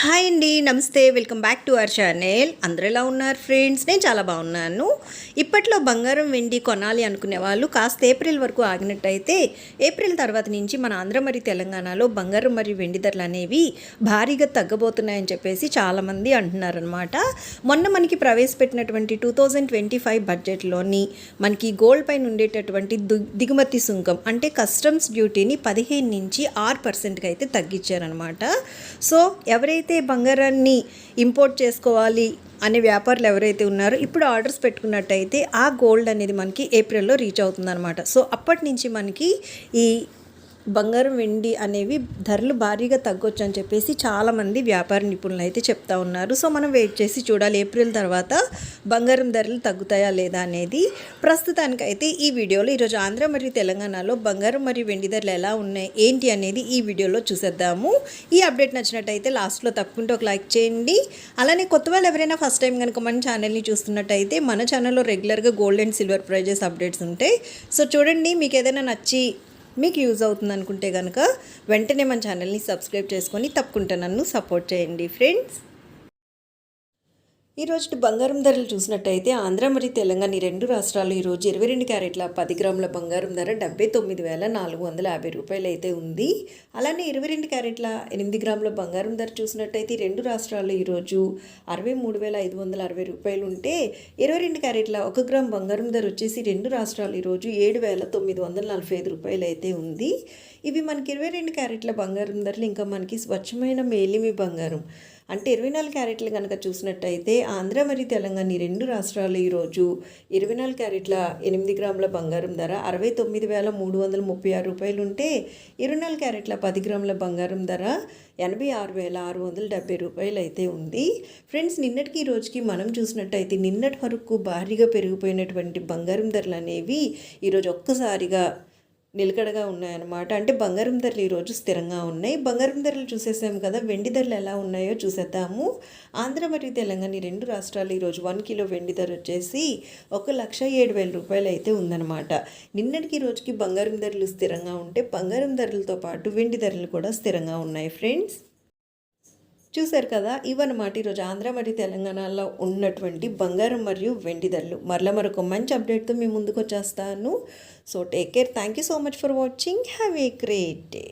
Hi అండి నమస్తే. Welcome back to our channel. అందరూ ఎలా ఉన్నారు ఫ్రెండ్స్? నేను చాలా బాగున్నాను. ఇప్పట్లో బంగారం వెండి కొనాలి అనుకునే వాళ్ళు కాస్త ఏప్రిల్ వరకు ఆగినట్టయితే ఏప్రిల్ తర్వాత నుంచి మన ఆంధ్ర మరియు తెలంగాణలో బంగారం మరియు వెండి ధరలు అనేవి భారీగా తగ్గబోతున్నాయని చెప్పేసి చాలామంది అంటున్నారనమాట మొన్న మనకి ప్రవేశపెట్టినటువంటి టూ థౌజండ్ ట్వంటీ ఫైవ్ బడ్జెట్లోని మనకి గోల్డ్ పైన ఉండేటటువంటి దిగుమతి సుంకం అంటే కస్టమ్స్ డ్యూటీని పదిహేను నుంచి ఆరు పర్సెంట్కి అయితే తగ్గించారనమాట సో ఎవరైతే బంగారాన్ని ఇంపోర్ట్ చేసుకోవాలి అనే వ్యాపారులు ఎవరైతే ఉన్నారో ఇప్పుడు ఆర్డర్స్ పెట్టుకున్నట్టయితే ఆ గోల్డ్ అనేది మనకి ఏప్రిల్లో రీచ్ అవుతుందన్నమాట. సో అప్పటి నుంచి మనకి ఈ బంగారం వెండి అనేవి ధరలు భారీగా తగ్గొచ్చు అని చెప్పేసి చాలామంది వ్యాపార నిపుణులు అయితే చెప్తా ఉన్నారు. సో మనం వెయిట్ చేసి చూడాలి ఏప్రిల్ తర్వాత బంగారం ధరలు తగ్గుతాయా లేదా అనేది. ప్రస్తుతానికైతే ఈ వీడియోలో ఈరోజు ఆంధ్ర మరియు తెలంగాణలో బంగారం మరియు వెండి ధరలు ఎలా ఉన్నాయి ఏంటి అనేది ఈ వీడియోలో చూసేద్దాము. ఈ అప్డేట్ నచ్చినట్టయితే లాస్ట్లో తప్పకుండా ఒక లైక్ చేయండి. అలానే కొత్త వాళ్ళు ఎవరైనా ఫస్ట్ టైం కనుక మన ఛానల్ని చూస్తున్నట్టయితే మన ఛానల్లో రెగ్యులర్గా gold and silver prices updates ఉంటాయి. సో చూడండి మీకు ఏదైనా నచ్చి మీకు యూజ్ అవుతుంది అనుకుంటే కనుక వెంటనే మన ఛానల్ని సబ్స్క్రైబ్ చేసుకొని తప్పకుండా నన్ను సపోర్ట్ చేయండి ఫ్రెండ్స్. ఈరోజు బంగారం ధరలు చూసినట్టయితే ఆంధ్ర మరియు తెలంగాణ ఈ రెండు రాష్ట్రాలు ఈరోజు ఇరవై రెండు క్యారెట్ల పది గ్రాముల బంగారం ధర డెబ్బై తొమ్మిది వేల నాలుగు వందల యాభై రూపాయలు అయితే ఉంది. అలానే ఇరవై రెండు క్యారెట్ల ఎనిమిది గ్రాముల బంగారం ధర చూసినట్టయితే ఈ రెండు రాష్ట్రాలు ఈరోజు అరవై మూడు వేల ఐదు వందల అరవై రూపాయలు ఉంటే ఇరవై రెండు క్యారెట్ల ఒక గ్రామ్ బంగారం ధర వచ్చేసి రెండు రాష్ట్రాలు ఈరోజు ఏడు వేల తొమ్మిది వందల నలభై ఐదు రూపాయలు అయితే ఉంది. ఇవి మనకి ఇరవై రెండు క్యారెట్ల బంగారం ధరలు ఇంకా మనకి స్వచ్ఛమైన మేలిమి బంగారం. అంటే ఇరవై నాలుగు క్యారెట్లు కనుక చూసినట్టయితే ఆంధ్ర మరియు తెలంగాణ ఈ రెండు రాష్ట్రాలు ఈరోజు ఇరవై నాలుగు క్యారెట్ల ఎనిమిది గ్రాముల బంగారం ధర అరవై తొమ్మిది వేల మూడు వందల ముప్పై ఆరు రూపాయలు ఉంటే ఇరవై నాలుగు క్యారెట్ల పది గ్రాముల బంగారం ధర ఎనభై ఆరు వేల ఆరు వందల డెబ్బై రూపాయలు అయితే ఉంది. ఫ్రెండ్స్ నిన్నటికి ఈ రోజుకి మనం చూసినట్టయితే నిన్నటి వరకు భారీగా పెరిగిపోయినటువంటి బంగారం ధరలు అనేవి ఈరోజు ఒక్కసారిగా నిలకడగా ఉన్నాయన్నమాట. అంటే బంగారం ధరలు ఈరోజు స్థిరంగా ఉన్నాయి. బంగారం ధరలు చూసేసాము కదా వెండి ధరలు ఎలా ఉన్నాయో చూసేద్దాము. ఆంధ్ర మరియు తెలంగాణ ఈ రెండు రాష్ట్రాలు ఈరోజు వన్ కిలో వెండి ధర వచ్చేసి ఒక లక్ష ఏడు వేల రూపాయలు అయితే ఉందన్నమాట. నిన్నటికి రోజుకి బంగారం ధరలు స్థిరంగా ఉంటే బంగారం ధరలతో పాటు వెండి ధరలు కూడా స్థిరంగా ఉన్నాయి. ఫ్రెండ్స్ చూశారు కదా ఇవన్నమాట ఈరోజు ఆంధ్ర మరియు తెలంగాణలో ఉన్నటువంటి బంగారం మరియు వెండి ధరలు. మరలా మరొక మంచి అప్డేట్తో మీ ముందుకు వచ్చేస్తాను. So take care thank you so much for watching have a great day